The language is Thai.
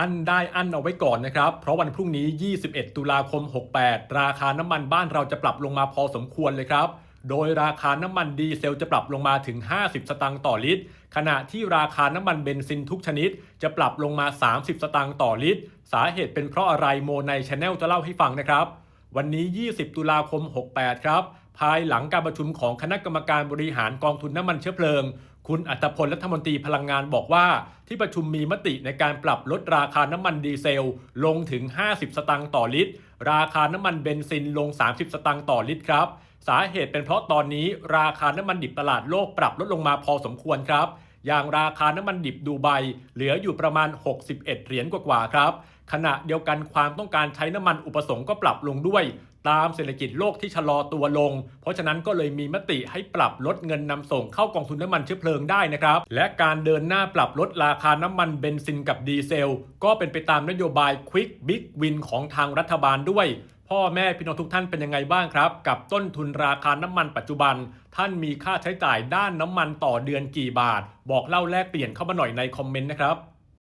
อันได้อันเอาไว้ก่อนนะครับ เพราะวันพรุ่งนี้ 21 ตุลาคม 68 ราคาน้ำมันบ้านเราจะปรับลงมาพอสมควรเลยครับ โดยราคาน้ำมันดีเซลจะปรับลงมาถึง 50 สตางค์ต่อลิตร ขณะที่ราคาน้ำมันเบนซินทุกชนิด จะปรับลงมา 30 สตางค์ต่อลิตร สาเหตุเป็นเพราะอะไรโมในชแนลจะเล่าให้ฟังนะครับ วันนี้ 20 ตุลาคม 68 ครับ ภายหลังการประชุมของคณะกรรมการบริหารกองทุนน้ำมันเชื้อเพลิง คุณอัตพลรัฐมนตรีพลังงานบอกว่า ที่ประชุมมีมติในการปรับลดราคาน้ำมันดีเซล ลงถึง 50 สตางค์ต่อลิตร ราคาน้ำมันเบนซินลง 30 สตางค์ต่อลิตรครับ สาเหตุเป็นเพราะตอนนี้ราคาน้ำมันดิบตลาดโลกปรับลดลงมาพอสมควรครับ อย่างราคาน้ำมันดิบดูไบเหลืออยู่ประมาณ 61 เหรียญกว่าๆครับ ขณะเดียวกันความต้องการใช้น้ำมันอุปสงค์ก็ปรับลงด้วย ตามเศรษฐกิจโลกที่ชะลอตัวลง เพราะฉะนั้นก็เลยมีมติให้ปรับลดเงินนำส่งเข้ากองทุนน้ำมันเชื้อเพลิงได้นะครับ และการเดินหน้าปรับลดราคาน้ำมันเบนซินกับดีเซล ก็เป็นไปตามนโยบาย Quick Big Win ของทางรัฐบาลด้วย พ่อแม่พี่น้องทุกท่านเป็นยังไงบ้างครับ กับต้นทุนราคาน้ำมันปัจจุบัน ท่านมีค่าใช้จ่ายด้านน้ำมันต่อเดือนกี่บาท บอกเล่าแลกเปลี่ยนเข้ามาหน่อยในคอมเมนต์นะครับ